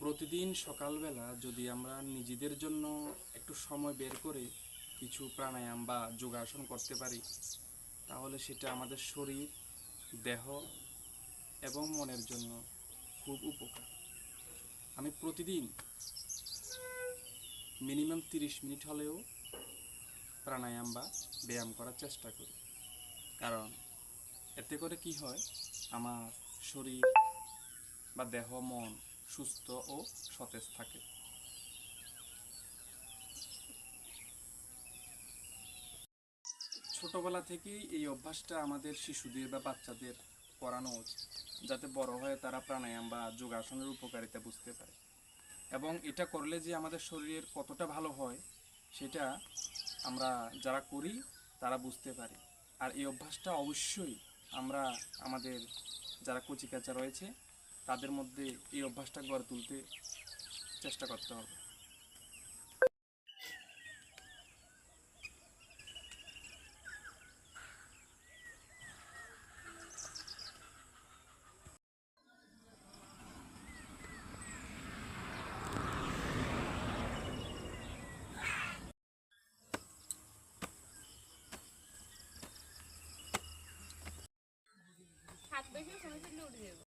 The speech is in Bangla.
প্রতিদিন সকালবেলা যদি আমরা নিজেদের জন্য একটু সময় বের করে কিছু প্রাণায়াম বা যোগাসন করতে পারি, তাহলে সেটা আমাদের শরীর, দেহ এবং মনের জন্য খুব উপকার। আমি প্রতিদিন মিনিমাম তিরিশ মিনিট হলেও প্রাণায়াম বা ব্যায়াম করার চেষ্টা করি। কারণ এতে করে কি হয়? আমার শরীর বা দেহ, মন সুস্থ ও সতেজ থাকে। ছোটবেলা থেকেই এই অভ্যাসটা আমাদের শিশুদের বা বাচ্চাদের করানো উচিত, যাতে বড় হয়ে তারা প্রাণায়াম বা যোগাসনের উপকারিতা বুঝতে পারে। এবং এটা করলে যে আমাদের শরীরের কতটা ভালো হয়, সেটা আমরা যারা করি, তারা বুঝতে পারি। আর এই অভ্যাসটা অবশ্যই আমরা আমাদের যারা কচিকাচা রয়েছে তাদের মধ্যে এই অভ্যাসটা গড়ে তুলতে চেষ্টা করতে হবে। হাত বেশি সময় উঠে যাবে।